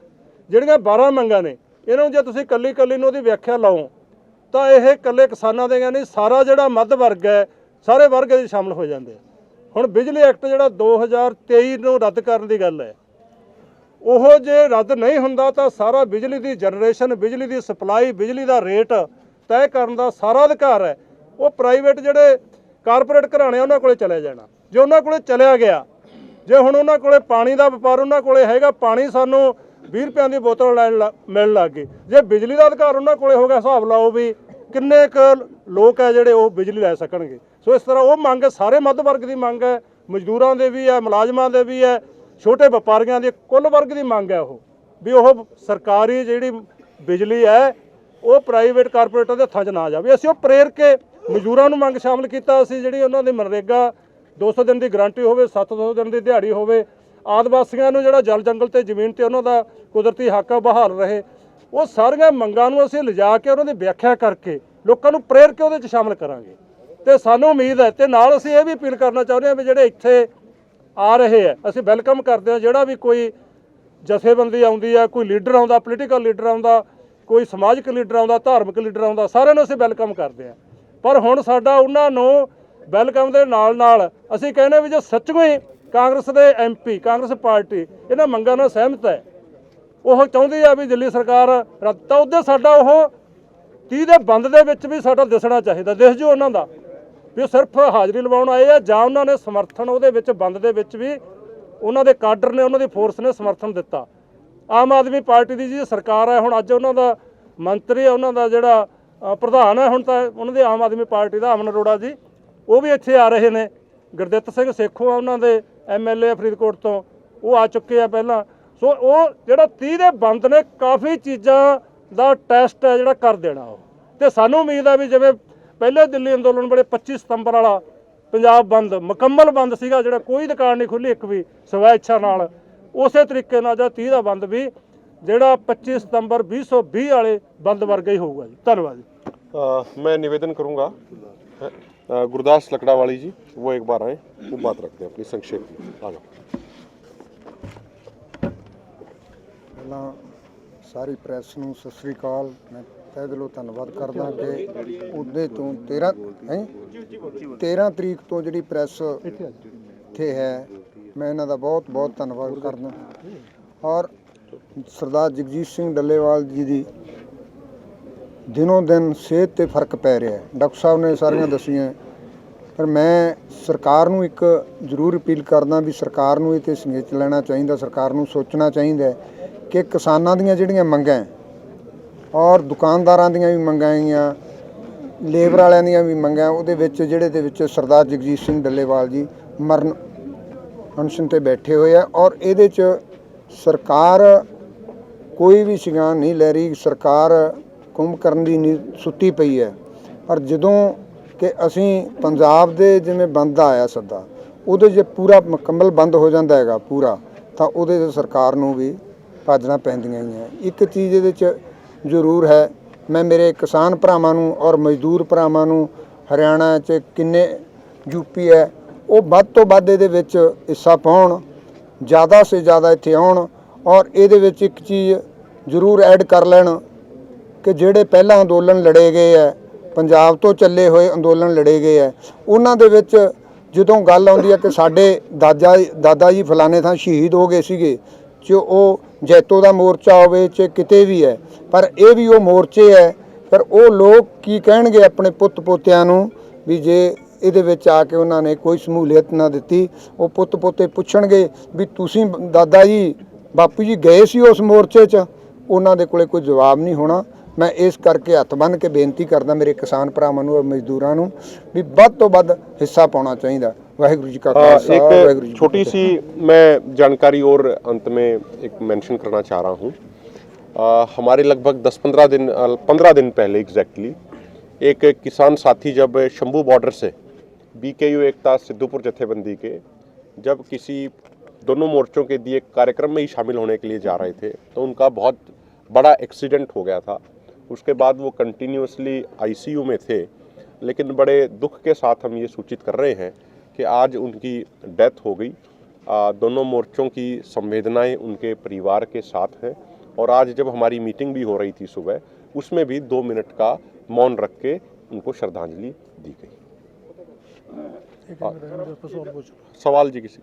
ਜਿਹੜੀਆਂ 12 ਮੰਗਾਂ ਨੇ, ਇਹਨਾਂ ਨੂੰ ਜੇ ਤੁਸੀਂ ਕੱਲੀ ਕੱਲੀ ਨੂੰ ਉਹਦੀ ਵਿਆਖਿਆ ਲਾਓ, ਤਾਂ ਇਹ ਇਕੱਲੇ ਕਿਸਾਨਾਂ ਦੇ ਨਹੀਂ ਸਾਰਾ ਜਿਹੜਾ ਮੱਧ ਵਰਗ ਹੈ, ਸਾਰੇ ਵਰਗ ਇਹਦੇ ਸ਼ਾਮਲ ਹੋ ਜਾਂਦੇ ਹੁਣ ਬਿਜਲੀ ਐਕਟ ਜਿਹੜਾ 2023 ਨੂੰ ਰੱਦ ਕਰਨ ਦੀ ਗੱਲ ਹੈ, ਉਹ ਜੇ ਰੱਦ ਨਹੀਂ ਹੁੰਦਾ ਤਾਂ ਸਾਰਾ ਬਿਜਲੀ ਦੀ ਜਨਰੇਸ਼ਨ, ਬਿਜਲੀ ਦੀ ਸਪਲਾਈ, ਬਿਜਲੀ ਦਾ ਰੇਟ ਤੈਅ ਕਰਨ ਦਾ ਸਾਰਾ ਅਧਿਕਾਰ ਹੈ, ਉਹ ਪ੍ਰਾਈਵੇਟ ਜਿਹੜੇ ਕਾਰਪੋਰੇਟ ਘਰਾਣੇ ਉਹਨਾਂ ਕੋਲੇ ਚਲੇ ਜਾਣਾ। ਜੇ ਉਹਨਾਂ ਕੋਲੇ ਚਲਿਆ ਗਿਆ, ਜੇ ਹੁਣ ਉਹਨਾਂ ਕੋਲੇ ਪਾਣੀ ਦਾ ਵਪਾਰ, ਉਹਨਾਂ ਕੋਲੇ ਹੈਗਾ ਪਾਣੀ ਸਾਨੂੰ 20 ਰੁਪਿਆਂ ਦੀ ਬੋਤਲ ਲੈਣ ਲ- ਮਿਲਣ ਲੱਗ ਗਈ। ਜੇ ਬਿਜਲੀ ਦਾ ਅਧਿਕਾਰ ਉਹਨਾਂ ਕੋਲੇ ਹੋ ਗਿਆ, ਹਿਸਾਬ ਲਾਓ ਵੀ ਕਿੰਨੇ ਕੁ ਲੋਕ ਹੈ ਜਿਹੜੇ ਉਹ ਬਿਜਲੀ ਲੈ ਸਕਣਗੇ। ਸੋ ਇਸ ਤਰ੍ਹਾਂ ਉਹ ਮੰਗ ਸਾਰੇ ਮੱਧ ਵਰਗ ਦੀ ਮੰਗ ਹੈ, ਮਜ਼ਦੂਰਾਂ ਦੇ ਵੀ ਹੈ, ਮੁਲਾਜ਼ਮਾਂ ਦੇ ਵੀ ਹੈ, ਛੋਟੇ ਵਪਾਰੀਆਂ ਦੀ, ਕੁੱਲ ਵਰਗ ਦੀ ਮੰਗ ਹੈ ਉਹ, ਵੀ ਉਹ ਸਰਕਾਰੀ ਜਿਹੜੀ ਬਿਜਲੀ ਹੈ, ਉਹ ਪ੍ਰਾਈਵੇਟ ਕਾਰਪੋਰੇਟਾਂ ਦੇ ਹੱਥਾਂ 'ਚ ਨਾ ਜਾਵੇ। ਅਸੀਂ ਉਹ ਪ੍ਰੇਰ ਕੇ ਮਜ਼ਦੂਰਾਂ ਨੂੰ ਮੰਗ ਸ਼ਾਮਲ ਕੀਤਾ, ਅਸੀਂ ਜਿਹੜੀ ਉਹਨਾਂ ਦੀ ਮਨਰੇਗਾ 200 ਦਿਨ ਦੀ ਗਾਰੰਟੀ ਹੋਵੇ 700 ਦਿਨ ਦੀ ਦਿਹਾੜੀ ਹੋਵੇ ਆਦਿਵਾਸੀਆਂ ਨੂੰ ਜਿਹੜਾ ਜਲ ਜੰਗਲ ਤੇ ਜ਼ਮੀਨ ਤੇ ਉਹਨਾਂ ਦਾ ਕੁਦਰਤੀ ਹੱਕ ਬਹਾਲ ਰਹੇ। ਉਹ ਸਾਰੀਆਂ ਮੰਗਾਂ ਨੂੰ ਅਸੀਂ ਲਿਜਾ ਕੇ ਉਹਨਾਂ ਦੀ ਵਿਆਖਿਆ ਕਰਕੇ ਲੋਕਾਂ ਨੂੰ ਪ੍ਰੇਰ ਕੇ ਉਹਦੇ 'ਚ ਸ਼ਾਮਲ ਕਰਾਂਗੇ। ਤੇ ਸਾਨੂੰ ਉਮੀਦ ਹੈ ਤੇ ਨਾਲ ਅਸੀਂ ਇਹ ਵੀ ਅਪੀਲ ਕਰਨਾ ਚਾਹੁੰਦੇ ਹਾਂ ਵੀ ਜਿਹੜੇ ਇੱਥੇ ਆ ਰਹੇ ਆ ਅਸੀਂ ਵੈਲਕਮ ਕਰਦੇ ਹਾਂ। ਜਿਹੜਾ ਵੀ ਕੋਈ ਜਥੇਬੰਦੀ ਆਉਂਦੀ ਆ, ਕੋਈ ਲੀਡਰ ਆਉਂਦਾ ਪੋਲੀਟੀਕਲ ਲੀਡਰ ਆਉਂਦਾ, ਕੋਈ ਸਮਾਜਿਕ ਲੀਡਰ ਆਉਂਦਾ, ਧਾਰਮਿਕ ਲੀਡਰ ਆਉਂਦਾ, ਸਾਰਿਆਂ ਨੂੰ ਅਸੀਂ ਵੈਲਕਮ ਕਰਦੇ ਹਾਂ। ਪਰ ਹੁਣ ਸਾਡਾ ਉਹਨਾਂ ਨੂੰ ਵੈਲਕਮ ਦੇ ਨਾਲ ਨਾਲ ਅਸੀਂ ਕਹਿੰਦੇ ਵੀ ਜੇ ਸੱਚਮੁੱਚ ਕਾਂਗਰਸ ਦੇ ਐਮਪੀ ਕਾਂਗਰਸ ਪਾਰਟੀ, ਇਹਨਾਂ ਮੰਗਾਂ ਨਾਲ ਸਹਿਮਤ ਹੈ। ਉਹ ਚਾਹੁੰਦੀ ਆ ਵੀ ਦਿੱਲੀ ਸਰਕਾਰ ਰੱਦ ਤਾਂ ਉਹਦੇ ਸਾਡਾ ਉਹ 30 ਦੇ ਬੰਦ ਦੇ ਵਿੱਚ ਵੀ ਸਾਡਾ ਦਿਸਣਾ ਚਾਹੀਦਾ, ਦਿਸ ਜੋ ਉਹਨਾਂ ਦਾ। ਵੀ ਉਹ ਸਿਰਫ ਹਾਜ਼ਰੀ ਲਵਾਉਣ ਆਏ ਆ ਜਾਂ ਉਹਨਾਂ ਨੇ ਸਮਰਥਨ ਉਹਦੇ ਵਿੱਚ, ਬੰਦ ਦੇ ਵਿੱਚ ਵੀ ਉਹਨਾਂ ਦੇ ਕਾਡਰ ਨੇ, ਉਹਨਾਂ ਦੀ ਫੋਰਸ ਨੇ ਸਮਰਥਨ ਦਿੱਤਾ। ਆਮ ਆਦਮੀ ਪਾਰਟੀ ਦੀ ਜੀ ਸਰਕਾਰ ਹੈ, ਹੁਣ ਅੱਜ ਉਹਨਾਂ ਦਾ ਮੰਤਰੀ ਹੈ, ਉਹਨਾਂ ਦਾ ਜਿਹੜਾ ਪ੍ਰਧਾਨ ਹੈ, ਹੁਣ ਤਾਂ ਉਹਨਾਂ ਦੇ ਆਮ ਆਦਮੀ ਪਾਰਟੀ ਦਾ ਅਮਨ ਅਰੋੜਾ ਜੀ, ਉਹ ਵੀ ਇੱਥੇ ਆ ਰਹੇ ਨੇ। ਗੁਰਦਿੱਤ ਸਿੰਘ ਸੇਖੋਂ ਆ ਉਹਨਾਂ ਦੇ ਐਮਐਲਏ ਫਰੀਦਕੋਟ ਤੋਂ, ਉਹ ਆ ਚੁੱਕੇ ਆ ਪਹਿਲਾਂ। ਸੋ ਉਹ ਜਿਹੜਾ 30 ਦੇ ਬੰਦ ਨੇ, ਕਾਫੀ ਚੀਜ਼ਾਂ ਦਾ ਟੈਸਟ ਹੈ ਜਿਹੜਾ ਕਰ ਦੇਣਾ ਉਹ। ਤੇ ਸਾਨੂੰ ਉਮੀਦ ਆ ਵੀ ਜਿਵੇਂ ਪਹਿਲੇ ਦਿੱਲੀ ਅੰਦੋਲਨ ਬੜੇ 25 ਸਤੰਬਰ ਵਾਲਾ ਪੰਜਾਬ ਬੰਦ, ਮੁਕੰਮਲ ਬੰਦ ਸੀਗਾ, ਜਿਹੜਾ ਕੋਈ ਦੁਕਾਨ ਨਹੀਂ ਖੁੱਲੀ ਇੱਕ ਵੀ, ਸਵੈ ਇੱਛਾ ਨਾਲ। ਉਸੇ ਤਰੀਕੇ ਨਾਲ ਜਿਹੜਾ 30 ਦਾ ਬੰਦ ਵੀ, ਜਿਹੜਾ 25 ਸਤੰਬਰ 2020 ਵਾਲੇ ਬੰਦ ਵਰਗਾ ਹੀ ਹੋਊਗਾ ਜੀ। ਧੰਨਵਾਦ ਜੀ। ਮੈਂ ਨਿਵੇਦਨ ਕਰੂੰਗਾ। गुरदास लकड़ावाली जी वो एक बार आए वो बात रखते हैं अपनी संक्षेप में आ जाओ ਪਹਿਲਾਂ ਸਾਰੀ ਪ੍ਰੈਸ ਨੂੰ ਸਤਿ ਸ੍ਰੀ ਅਕਾਲ ਮੈਂ ਤਹਿ ਦਿਲੋਂ ਧੰਨਵਾਦ ਕਰਦਾ ਕਿ ਉਹਦੇ ਤੋਂ 13 ਹੈ 13 ਤਰੀਕ ਤੋਂ ਜਿਹੜੀ ਪ੍ਰੈਸ ਇੱਥੇ ਹੈ ਮੈਂ ਇਹਨਾਂ ਦਾ ਬਹੁਤ ਬਹੁਤ ਧੰਨਵਾਦ ਕਰਦਾ ਔਰ ਸਰਦਾਰ ਜਗਜੀਤ ਸਿੰਘ ਡੱਲੇਵਾਲ ਜੀ ਦੀ ਦਿਨੋਂ ਦਿਨ ਸਿਹਤ ਤੇ ਫ਼ਰਕ ਪੈ ਰਿਹਾ ਹੈ। ਡਾਕਟਰ ਸਾਹਿਬ ਨੇ ਸਾਰੀਆਂ ਦੱਸੀਆਂ। ਪਰ ਮੈਂ ਸਰਕਾਰ ਨੂੰ ਇੱਕ ਜ਼ਰੂਰ ਅਪੀਲ ਕਰਦਾ ਵੀ ਸਰਕਾਰ ਨੂੰ ਇਹ ਤੇ ਸੰਗੇਤ ਲੈਣਾ ਚਾਹੀਦਾ ਸਰਕਾਰ ਨੂੰ ਸੋਚਣਾ ਚਾਹੀਦਾ ਹੈ ਕਿ ਕਿਸਾਨਾਂ ਦੀਆਂ ਜਿਹੜੀਆਂ ਮੰਗਾਂ ਔਰ ਦੁਕਾਨਦਾਰਾਂ ਦੀਆਂ ਵੀ ਮੰਗਾਂ ਹੈਗੀਆਂ ਲੇਬਰ ਵਾਲਿਆਂ ਦੀਆਂ ਵੀ ਮੰਗਾਂ ਉਹਦੇ ਵਿੱਚ ਜਿਹੜੇ ਦੇ ਵਿੱਚ ਸਰਦਾਰ ਜਗਜੀਤ ਸਿੰਘ ਡੱਲੇਵਾਲ ਜੀ ਮਰਨ ਅਨਸ਼ਨ ਤੇ ਬੈਠੇ ਹੋਏ ਆ ਔਰ ਇਹਦੇ 'ਚ ਸਰਕਾਰ ਕੋਈ ਵੀ ਸ਼ਿਗਾਨ ਨਹੀਂ ਲੈ ਰਹੀ। ਸਰਕਾਰ ਕੁੰਭ ਕਰਨ ਦੀ ਨਹੀਂ ਸੁੱਤੀ ਪਈ ਹੈ। ਪਰ ਜਦੋਂ ਕਿ ਅਸੀਂ ਪੰਜਾਬ ਦੇ ਜਿਵੇਂ ਬੰਦ ਆਇਆ ਸੱਦਾ, ਉਹਦੇ ਜੇ ਪੂਰਾ ਮੁਕੰਮਲ ਬੰਦ ਹੋ ਜਾਂਦਾ ਹੈਗਾ ਪੂਰਾ, ਤਾਂ ਉਹਦੇ 'ਤੇ ਸਰਕਾਰ ਨੂੰ ਵੀ ਭਾਜਣਾ ਪੈਂਦੀਆਂ ਹੀ ਹੈ। ਇੱਕ ਚੀਜ਼ ਇਹਦੇ 'ਚ ਜ਼ਰੂਰ ਹੈ, ਮੈਂ ਮੇਰੇ ਕਿਸਾਨ ਭਰਾਵਾਂ ਨੂੰ ਔਰ ਮਜ਼ਦੂਰ ਭਰਾਵਾਂ ਨੂੰ ਹਰਿਆਣਾ 'ਚ ਕਿੰਨੇ ਯੂਪੀ ਹੈ, ਉਹ ਵੱਧ ਤੋਂ ਵੱਧ ਇਹਦੇ ਵਿੱਚ ਹਿੱਸਾ ਪਾਉਣ, ਜ਼ਿਆਦਾ ਸੇ ਜ਼ਿਆਦਾ ਇੱਥੇ ਆਉਣ ਔਰ ਇਹਦੇ ਵਿੱਚ ਇੱਕ ਚੀਜ਼ ਜ਼ਰੂਰ ਐਡ ਕਰ ਲੈਣ ਕਿ ਜਿਹੜੇ ਪਹਿਲਾਂ ਅੰਦੋਲਨ ਲੜੇ ਗਏ ਹੈ ਪੰਜਾਬ ਤੋਂ ਚੱਲੇ ਹੋਏ ਅੰਦੋਲਨ ਲੜੇ ਗਏ ਹੈ ਉਹਨਾਂ ਦੇ ਵਿੱਚ ਜਦੋਂ ਗੱਲ ਆਉਂਦੀ ਹੈ ਕਿ ਸਾਡੇ ਦਾਦਾ ਦਾਦਾ ਜੀ ਫਲਾਣੇ ਥਾਂ ਸ਼ਹੀਦ ਹੋ ਗਏ ਸੀਗੇ ਚ ਉਹ ਜੈਤੋ ਦਾ ਮੋਰਚਾ ਹੋਵੇ ਚ ਕਿਤੇ ਵੀ ਹੈ, ਪਰ ਇਹ ਵੀ ਉਹ ਮੋਰਚੇ ਹੈ ਪਰ ਉਹ ਲੋਕ ਕੀ ਕਹਿਣਗੇ ਆਪਣੇ ਪੁੱਤ ਪੋਤਿਆਂ ਨੂੰ ਵੀ ਜੇ ਇਹਦੇ ਵਿੱਚ ਆ ਕੇ ਉਹਨਾਂ ਨੇ ਕੋਈ ਸਮੂਲੀਅਤ ਨਾ ਦਿੱਤੀ, ਉਹ ਪੁੱਤ ਪੋਤੇ ਪੁੱਛਣਗੇ ਵੀ ਤੁਸੀਂ ਦਾਦਾ ਜੀ, ਬਾਪੂ ਜੀ ਗਏ ਸੀ ਉਸ ਮੋਰਚੇ 'ਚ? ਉਹਨਾਂ ਦੇ ਕੋਲੇ ਕੋਈ ਜਵਾਬ ਨਹੀਂ ਹੋਣਾ। मैं इस करके ਹੱਥ ਬੰਨ के बेनती ਕਰਦਾ मेरे किसान ਭਰਾਵਾਂ ਨੂੰ ਔਰ ਮਜ਼ਦੂਰਾਂ ਨੂੰ ਵੀ ਵੱਧ ਤੋਂ ਵੱਧ ਹਿੱਸਾ ਪਾਉਣਾ ਚਾਹੀਦਾ। ਵਾਹਿਗुरु जी का खालसा छोटी सी मैं जानकारी और अंत में एक मैंशन करना चाह रहा हूँ हमारे लगभग 10-15 दिन 15 दिन पहले एग्जैक्टली एक किसान साथी जब शंभू बॉर्डर से B K U Ekta Sidhupur जथेबंदी के जब किसी दोनों मोर्चों के दिए कार्यक्रम में ही शामिल होने के लिए जा रहे थे तो उनका बहुत बड़ा एक्सीडेंट हो गया था उसके बाद वो कंटिन्यूसली आईसीयू में थे लेकिन बड़े दुख के साथ हम ये सूचित कर रहे हैं कि आज उनकी डेथ हो गई। दोनों मोर्चों की संवेदनाएँ उनके परिवार के साथ हैं और आज जब हमारी मीटिंग भी हो रही थी सुबह उसमें भी दो मिनट का मौन रख के उनको श्रद्धांजलि दी गई। सवाल जी किसी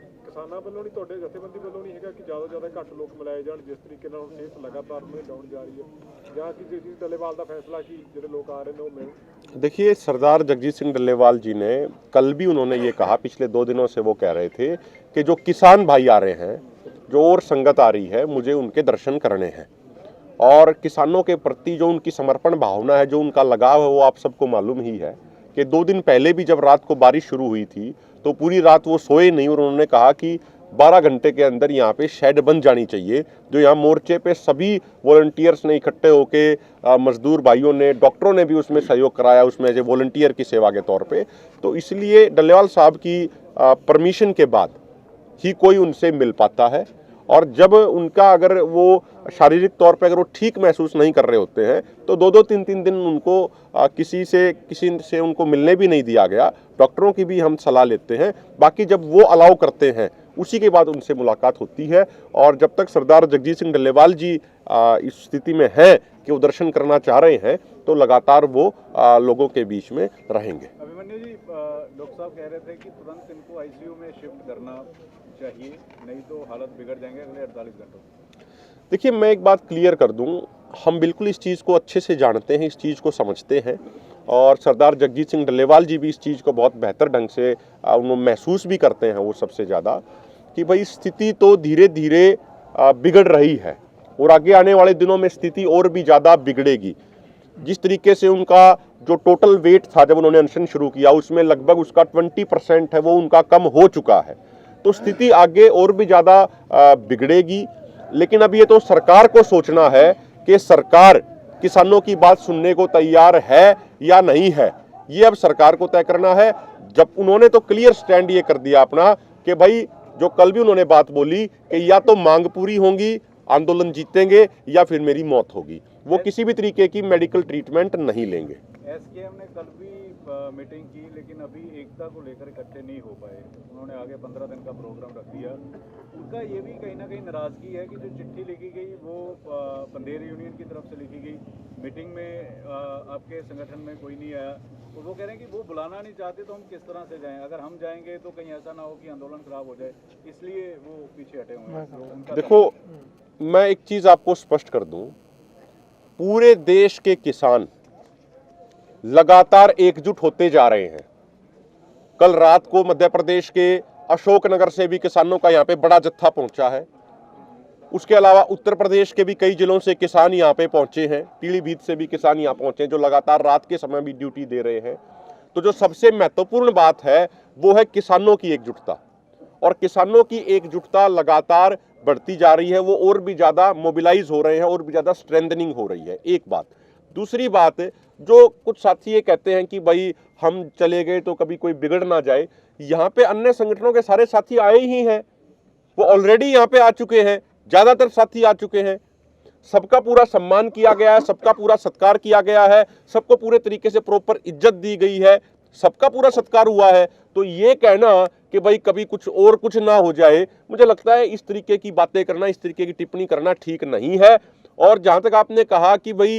ਕਿਸਾਨਾਂ ਵੱਲੋਂ ਨਹੀਂ ਤੁਹਾਡੇ ਜਥੇਬੰਦੀ ਵੱਲੋਂ ਨਹੀਂ ਹੈਗਾ ਕਿ ਜ਼ਿਆਦਾ ਤੋਂ ਜ਼ਿਆਦਾ ਘੱਟ ਲੋਕ ਮਿਲਾਏ ਜਾਣ ਜਿਸ ਤਰੀਕੇ ਨਾਲ ਹੁਣ ਸਿਹਤ ਲਗਾਤਾਰ ਨੂੰ ਡਾਊਨ ਜਾ ਰਹੀ ਹੈ ਜਾਂ ਕਿ ਜੀ ਡੱਲੇਵਾਲ ਦਾ ਫੈਸਲਾ ਕਿ ਜਿਹੜੇ ਲੋਕ ਆ ਰਹੇ ਨੇ ਉਹ ਮਿਲ देखिए सरदार जगजीत सिंह डल्लेवाल जी ने कल भी उन्होंने ये कहा पिछले दो दिनों से वो कह रहे थे कि जो किसान भाई आ रहे हैं जो और संगत आ रही है मुझे उनके दर्शन करने हैं और किसानों के प्रति जो उनकी समर्पण भावना है जो उनका लगाव है वो आप सबको मालूम ही है कि दो दिन पहले भी जब रात को बारिश शुरू हुई थी तो पूरी रात वो सोए नहीं, और उन्होंने कहा कि 12 घंटे के अंदर यहाँ पे शेड बन जानी चाहिए, जो यहाँ मोर्चे पे सभी वॉल्टियर्स ने इकट्ठे होके मजदूर भाइयों ने डॉक्टरों ने भी उसमें सहयोग कराया, उसमें एज ए वॉलंटियर की सेवा के तौर पे। तो इसलिए डल्लेवाल साहब की परमिशन के बाद ही कोई उनसे मिल पाता है। और जब उनका अगर वो शारीरिक तौर पे अगर वो ठीक महसूस नहीं कर रहे होते हैं तो दो दो तीन तीन दिन उनको आ, किसी से किसी से उनको मिलने भी नहीं दिया गया। डॉक्टरों की भी हम सलाह लेते हैं। बाकी जब वो अलाउ करते हैं उसी के बाद उनसे मुलाकात होती है और जब तक सरदार जगजीत सिंह डल्लेवाल जी आ, इस स्थिति में हैं कि वो दर्शन करना चाह रहे हैं तो लगातार वो आ, लोगों के बीच में रहेंगे। अभिमन्यु जी डॉक्टर साहब कह रहे थे कि तुरंत इनको आईसीयू में शिफ्ट करना चाहिए, नहीं तो हालत बिगड़ जाएँगे अगले 48 घंटों देखिए, मैं एक बात क्लियर कर दूँ, हम बिल्कुल इस चीज़ को अच्छे से जानते हैं, इस चीज़ को समझते हैं, और सरदार जगजीत सिंह डल्लेवाल जी भी इस चीज़ को बहुत बेहतर ढंग से उन्होंने महसूस भी करते हैं वो सबसे ज़्यादा, कि भाई स्थिति तो धीरे धीरे बिगड़ रही है, और आगे आने वाले दिनों में स्थिति और भी ज़्यादा बिगड़ेगी। जिस तरीके से उनका जो टोटल वेट था जब उन्होंने अनशन शुरू किया, उसमें लगभग उसका 20 परसेंट है, वो उनका कम हो चुका है। तो स्थिति आगे और भी ज़्यादा बिगड़ेगी। लेकिन अब ये तो सरकार को सोचना है कि सरकार किसानों की बात सुनने को तैयार है या नहीं है। ये अब सरकार को तय करना है। जब उन्होंने तो क्लियर स्टैंड ये कर दिया अपना कि भाई, जो कल भी उन्होंने बात बोली कि या तो मांग पूरी होंगी, आंदोलन जीतेंगे या फिर मेरी मौत होगी। वो किसी भी तरीके की मेडिकल ट्रीटमेंट नहीं लेंगे। एसकेएम ने कल भी मीटिंग की लेकिन अभी एकता को लेकर इकट्ठे नहीं हो पाए। उन्होंने आगे पंद्रह दिन का प्रोग्राम रख दिया। उनका ये भी कहीं ना कहीं नाराज़गी है कि जो चिट्ठी लिखी गई वो पंधेर यूनियन की तरफ़ से लिखी गई। मीटिंग में आपके संगठन में कोई नहीं आया। और वो कह रहे हैं कि वो बुलाना नहीं चाहते तो हम किस तरह से जाएँ? अगर हम जाएँगे तो कहीं ऐसा ना हो कि आंदोलन खराब हो जाए। इसलिए वो पीछे हटे हुए हैं। देखो मैं एक चीज़ आपको स्पष्ट कर दूँ। पूरे देश के किसान लगातार एकजुट होते जा रहे हैं। कल रात को मध्य प्रदेश के अशोकनगर से भी किसानों का यहाँ पे बड़ा जत्था पहुँचा है। उसके अलावा उत्तर प्रदेश के भी कई जिलों से किसान यहाँ पे पहुँचे हैं। पीलीभीत से भी किसान यहाँ पहुँचे हैं, जो लगातार रात के समय भी ड्यूटी दे रहे हैं। तो जो सबसे महत्वपूर्ण बात है, वो है किसानों की एकजुटता। और किसानों की एकजुटता लगातार बढ़ती जा रही है, वो और भी ज़्यादा मोबिलाइज हो रहे हैं, और भी ज़्यादा स्ट्रेंथनिंग हो रही है। एक बात। दूसरी बात, जो कुछ साथी ये कहते हैं कि भाई, हम चले गए तो कभी कोई बिगड़ ना जाए, यहाँ पे अन्य संगठनों के सारे साथी आए ही हैं। वो ऑलरेडी यहाँ पे आ चुके हैं, ज़्यादातर साथी आ चुके हैं। सबका पूरा सम्मान किया गया है, सबका पूरा सत्कार किया गया है, सबको पूरे तरीके से प्रॉपर इज़्ज़त दी गई है, सबका पूरा सत्कार हुआ है। तो ये कहना कि भाई कभी कुछ और कुछ ना हो जाए, मुझे लगता है इस तरीके की बातें करना, इस तरीके की टिप्पणी करना ठीक नहीं है। और जहाँ तक आपने कहा कि भाई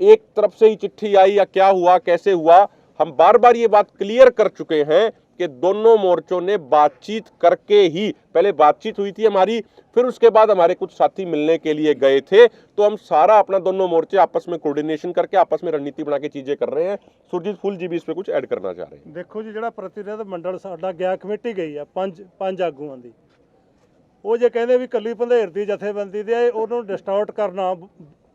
एक तरफ़ से ही चिट्ठी आई या क्या हुआ, कैसे हुआ, हम बार बार ये बात क्लियर कर चुके हैं कि दोनों मोर्चों ने बातचीत करके ही पहले बातचीत हुई थी हमारी फिर उसके बाद हमारे कुछ साथी मिलने के लिए गए थे तो हम सारा अपना दोनों मोर्चे आपस में कोऑर्डिनेशन करके आपस में रणनीति बना के चीजें कर रहे हैं सुरजीत फुल जी भी इस पे कुछ ऐड करना चाह रहे हैं ਦੇਖੋ ਜੀ ਜਿਹੜਾ ਪ੍ਰਤੀਨਿਧ ਮੰਡਲ ਸਾਡਾ ਗਿਆ ਕਮੇਟੀ ਗਈ ਆ ਪੰਜ ਪੰਜ ਆਗੂਆਂ ਦੀ ਉਹ ਜੇ ਕਹਿੰਦੇ ਵੀ ਕੱਲੀ ਪੰਧੇਰ ਦੀ ਜਥੇਬੰਦੀ ਦੇ ਉਹਨੂੰ ਡਿਸਟਾਰਟ ਕਰਨਾ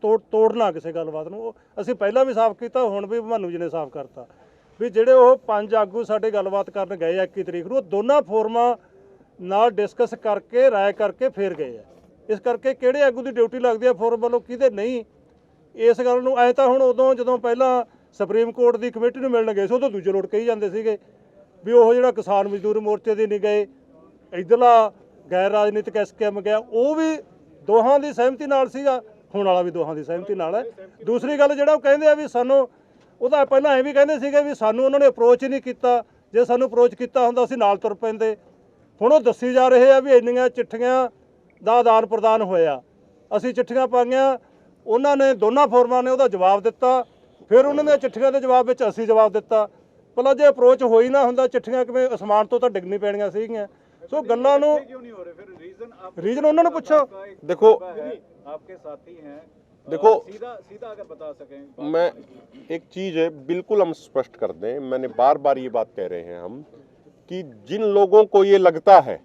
ਤੋੜ ਤੋੜਨਾ ਕਿਸੇ ਗੱਲਬਾਤ ਨੂੰ ਉਹ ਅਸੀਂ ਪਹਿਲਾਂ ਵੀ ਸਾਫ਼ ਕੀਤਾ ਹੁਣ ਵੀ ਭਾਨੂ ਜੀ ਨੇ ਸਾਫ਼ ਕਰਤਾ ਵੀ ਜਿਹੜੇ ਉਹ ਪੰਜ ਆਗੂ ਸਾਡੇ ਗੱਲਬਾਤ ਕਰਨ ਗਏ ਆ 21 ਤਰੀਕ ਨੂੰ, ਉਹ ਦੋਨਾਂ ਫੋਰਮਾਂ ਨਾਲ ਡਿਸਕਸ ਕਰਕੇ, ਰਾਏ ਕਰਕੇ ਫੇਰ ਗਏ ਆ। ਇਸ ਕਰਕੇ ਕਿਹੜੇ ਆਗੂ ਦੀ ਡਿਊਟੀ ਲੱਗਦੀ ਆ ਫੋਰਮ ਵੱਲੋਂ, ਕਿਹਦੇ ਨਹੀਂ, ਇਸ ਗੱਲ ਨੂੰ ਐ ਤਾਂ ਹੁਣ ਉਦੋਂ ਜਦੋਂ ਪਹਿਲਾਂ ਸੁਪਰੀਮ ਕੋਰਟ ਦੀ ਕਮੇਟੀ ਨੂੰ ਮਿਲਣ ਗਏ ਸੀ, ਉਦੋਂ ਦੂਜੇ ਲੋਟ ਕਹੀ ਜਾਂਦੇ ਸੀਗੇ ਵੀ ਉਹ ਜਿਹੜਾ ਕਿਸਾਨ ਮਜ਼ਦੂਰ ਮੋਰਚੇ ਦੇ ਨਹੀਂ ਗਏ ਇਧਰਲਾ ਗੈਰ ਰਾਜਨੀਤਿਕ ਐਸਕੇਐਮ ਗਿਆ, ਉਹ ਵੀ ਦੋਹਾਂ ਦੀ ਸਹਿਮਤੀ ਨਾਲ ਸੀਗਾ, ਹੁਣ ਵਾਲਾ ਵੀ ਦੋਹਾਂ ਦੀ ਸਹਿਮਤੀ ਨਾਲ ਹੈ। ਦੂਸਰੀ ਗੱਲ ਜਿਹੜਾ ਉਹ ਕਹਿੰਦੇ ਆ ਵੀ ਸਾਨੂੰ ਉਹ ਤਾਂ ਪਹਿਲਾਂ ਐਂ ਵੀ ਕਹਿੰਦੇ ਸੀਗੇ ਵੀ ਸਾਨੂੰ ਉਹਨਾਂ ਨੇ ਅਪਰੋਚ ਨਹੀਂ ਕੀਤਾ। ਜੇ ਸਾਨੂੰ ਅਪਰੋਚ ਕੀਤਾ ਹੁੰਦਾ ਅਸੀਂ ਨਾਲ ਤੁਰ ਪੈਂਦੇ। ਹੁਣ ਉਹ ਦੱਸੀ ਜਾ ਰਹੇ ਆ ਵੀ ਇੰਨੀਆਂ ਚਿੱਠੀਆਂ ਦਾ ਆਦਾਨ ਪ੍ਰਦਾਨ ਹੋਇਆ। ਅਸੀਂ ਚਿੱਠੀਆਂ ਪਾਈਆਂ ਉਹਨਾਂ ਨੇ ਦੋਨਾਂ ਫੋਰਮਾਂ ਨੇ ਉਹਦਾ ਜਵਾਬ ਦਿੱਤਾ। ਫਿਰ ਉਹਨਾਂ ਨੇ ਚਿੱਠੀਆਂ ਦੇ ਜਵਾਬ ਵਿੱਚ ਅਸੀਂ ਜਵਾਬ ਦਿੱਤਾ। ਪਹਿਲਾਂ ਜੇ ਅਪਰੋਚ ਹੋਈ ਨਾ ਹੁੰਦਾ ਚਿੱਠੀਆਂ ਕਿਵੇਂ ਅਸਮਾਨ ਤੋਂ ਤਾਂ ਡਿੱਗਣੀ ਪੈਣੀਆਂ ਸੀਗੀਆਂ। ਸੋ ਗੱਲਾਂ ਨੂੰ ਰੀਜ਼ਨ ਉਹਨਾਂ ਨੂੰ ਪੁੱਛੋ। ਦੇਖੋ ਆਪਕੇ ਸਾਥੀ ਹੈ। देखो- सीधा सीधा अगर बता सकें मैं एक चीज़ है बिल्कुल हम स्पष्ट कर दें मैंने बार बार ये बात कह रहे हैं हम कि जिन लोगों को ये लगता है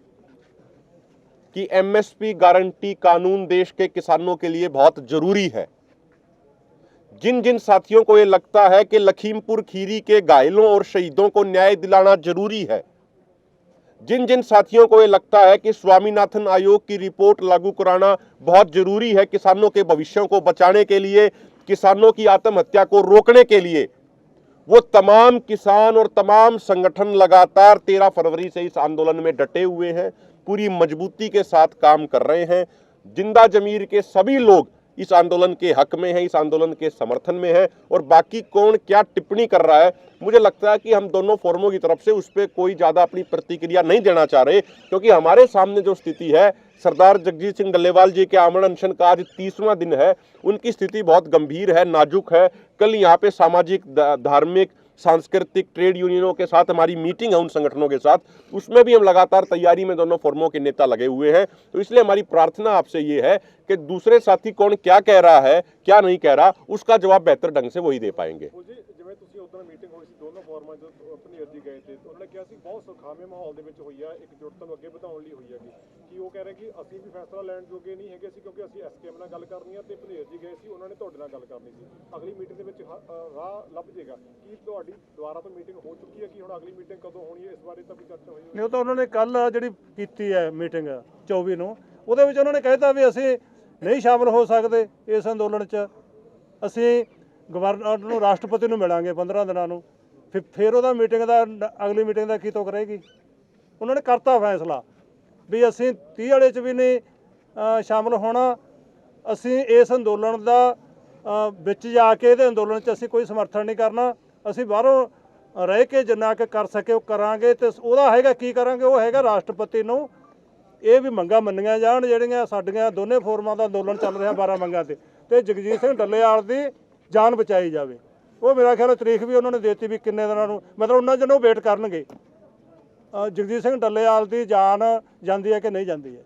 कि एमएसपी गारंटी कानून देश के किसानों के लिए बहुत ज़रूरी है जिन जिन साथियों को ये लगता है कि लखीमपुर खीरी के घायलों और शहीदों को न्याय दिलाना ज़रूरी है जिन जिन साथियों को ये लगता है कि स्वामीनाथन आयोग की रिपोर्ट लागू कराना बहुत ज़रूरी है किसानों के भविष्यों को बचाने के लिए, किसानों की आत्महत्या को रोकने के लिए, वो तमाम किसान और तमाम संगठन लगातार 13 फरवरी से इस आंदोलन में डटे हुए हैं, पूरी मजबूती के साथ काम कर रहे हैं। ज़िंदा जमीर के सभी लोग इस आंदोलन के हक में है, इस आंदोलन के समर्थन में है और बाकी कौन क्या टिप्पणी कर रहा है, मुझे लगता है कि हम दोनों फोरमों की तरफ़ से उस पर कोई ज़्यादा अपनी प्रतिक्रिया नहीं देना चाह रहे, क्योंकि हमारे सामने जो स्थिति है, सरदार जगजीत सिंह डल्लेवाल जी के आमरण अनशन का आज तीसवां दिन है, उनकी स्थिति बहुत गंभीर है, नाजुक है। कल यहाँ पे सामाजिक धार्मिक सांस्कृतिक ट्रेड यूनियनों के साथ हमारी मीटिंग है उन संगठनों के साथ, उसमें भी हम लगातार तैयारी में दोनों फॉर्मों के नेता लगे हुए हैं। तो इसलिए हमारी प्रार्थना आपसे ये है कि दूसरे साथी कौन क्या कह रहा है, क्या नहीं कह रहा, उसका जवाब बेहतर ढंग से वही दे पाएँगे। ਉਦੋਂ ਮੀਟਿੰਗ ਹੋਈ ਸੀ, ਦੋਨੋਂ ਫੋਰਮਾਂ ਜੋ ਆਪਣੀ ਅਰਜੀ ਗਏ ਤੇ ਉਹਨਾਂ ਨੇ ਕਿਹਾ ਸੀ, ਬਹੁਤ ਸੁਖਾਵੇਂ ਮਾਹੌਲ ਦੇ ਵਿੱਚ ਹੋਈ ਆ, ਇੱਕ ਜੁੜਤਾ ਨੂੰ ਅੱਗੇ ਵਧਾਉਣ ਲਈ ਹੋਈ ਹੈਗੀ। ਕਿ ਉਹ ਕਹਿ ਰਹੇ ਕਿ ਅਸੀਂ ਵੀ ਫੈਸਲਾ ਲੈਣ ਜੋਗੇ ਨਹੀਂ ਹੈਗੇ ਸੀ ਕਿਉਂਕਿ ਅਸੀਂ ਐਸਕੇਐਮ ਨਾਲ ਗੱਲ ਕਰਨੀ ਆ ਤੇ ਭਨੇਰ ਜੀ ਗਏ ਸੀ, ਉਹਨਾਂ ਨੇ ਤੁਹਾਡੇ ਨਾਲ ਗੱਲ ਕਰਨੀ ਸੀ। ਅਗਲੀ ਮੀਟਿੰਗ ਦੇ ਵਿੱਚ ਰਾਹ ਲੱਭ ਜਾਏਗਾ ਕੀ ਤੁਹਾਡੀ ਦੁਬਾਰਾ ਤੋਂ ਮੀਟਿੰਗ ਹੋ ਚੁੱਕੀ ਹੈ ਕਿ ਹੁਣ ਅਗਲੀ ਮੀਟਿੰਗ ਕਦੋਂ ਹੋਣੀ ਹੈ, ਇਸ ਬਾਰੇ ਤਾਂ ਕੋਈ ਚਰਚਾ ਹੋਈ ਨਹੀਂ। ਉਹ ਤਾਂ ਉਹਨਾਂ ਨੇ ਕੱਲ ਜਿਹੜੀ ਕੀਤੀ ਹੈ ਮੀਟਿੰਗ 24 ਨੂੰ, ਉਹਦੇ ਵਿੱਚ ਉਹਨਾਂ ਨੇ ਕਹਿਤਾ ਵੀ ਅਸੀਂ ਨਹੀਂ ਸ਼ਾਮਲ ਹੋ ਸਕਦੇ ਇਸ ਅੰਦੋਲਨ 'ਚ। ਅਸੀਂ ਗਵਰਨਰ ਨੂੰ ਰਾਸ਼ਟਰਪਤੀ ਨੂੰ ਮਿਲਾਂਗੇ 15 ਦਿਨਾਂ ਨੂੰ। ਫਿਰ ਫਿਰ ਉਹਦਾ ਮੀਟਿੰਗ ਦਾ ਨ- ਅਗਲੀ ਮੀਟਿੰਗ ਦਾ ਕੀ ਤੁਕ ਰਹੇਗੀ? ਉਹਨਾਂ ਨੇ ਕਰਤਾ ਫੈਸਲਾ ਵੀ ਅਸੀਂ 30 ਵਾਲੇ ਚ ਵੀ ਨਹੀਂ ਅ, ਸ਼ਾਮਲ ਹੋਣਾ। ਅਸੀਂ ਇਸ ਅੰਦੋਲਨ ਦਾ ਵਿੱਚ ਜਾ ਕੇ ਇਹਦੇ ਅੰਦੋਲਨ 'ਚ ਅਸੀਂ ਕੋਈ ਸਮਰਥਨ ਨਹੀਂ ਕਰਨਾ। ਅਸੀਂ ਬਾਹਰੋਂ ਰਹਿ ਕੇ ਜਿੰਨਾ ਕੁ ਕਰ ਸਕੇ ਉਹ ਕਰਾਂਗੇ ਤੇ ਉਹਦਾ ਹੈਗਾ ਕੀ ਕਰਾਂਗੇ? ਉਹ ਹੈਗਾ ਰਾਸ਼ਟਰਪਤੀ ਨੂੰ ਇਹ ਵੀ ਮੰਗਾਂ ਮੰਨੀਆਂ ਜਾਣ ਜਿਹੜੀਆਂ ਸਾਡੀਆਂ ਦੋਨੇ ਫੋਰਮਾਂ ਦਾ ਅੰਦੋਲਨ ਚੱਲ ਰਿਹਾ 12 ਮੰਗਾਂ ਤੇ। ਤੇ ਜਗਜੀਤ ਸਿੰਘ ਡੱਲੇਵਾਲ ਦੀ ਜਾਨ ਬਚਾਈ ਜਾਵੇ। ਉਹ ਮੇਰਾ ਖਿਆਲ ਹੈ ਤਰੀਕ ਵੀ ਉਹਨਾਂ ਨੇ ਦੇਤੀ ਵੀ ਕਿੰਨੇ ਦਿਨਾਂ ਨੂੰ ਮਤਲਬ ਉਹਨਾਂ ਜਨੋਂ ਵੇਟ ਕਰਨਗੇ। ਅ, ਜਗਜੀਤ ਸਿੰਘ ਡੱਲੇਵਾਲ ਦੀ ਜਾਨ ਜਾਂਦੀ ਹੈ ਕਿ ਨਹੀਂ ਜਾਂਦੀ ਹੈ?